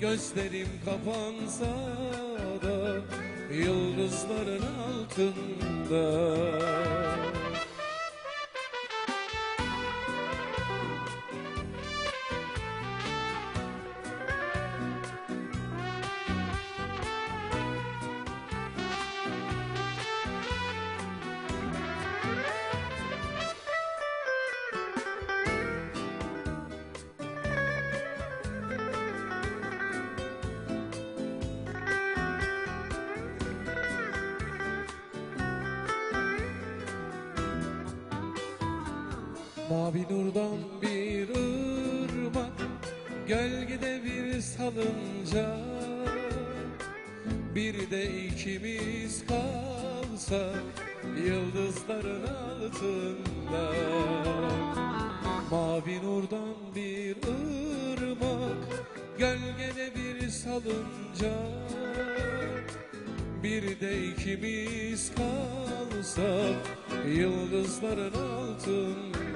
Gözlerim kapansa da Yıldızların altında Mavi nurdan bir ırmak Gölgede bir salınca. Bir de ikimiz kalsak Yıldızların altında. Mavi nurdan bir ırmak Gölgede bir salınca. Bir de ikimiz kalsak Yıldızların altında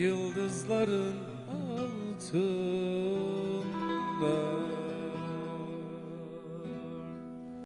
Yıldızların altında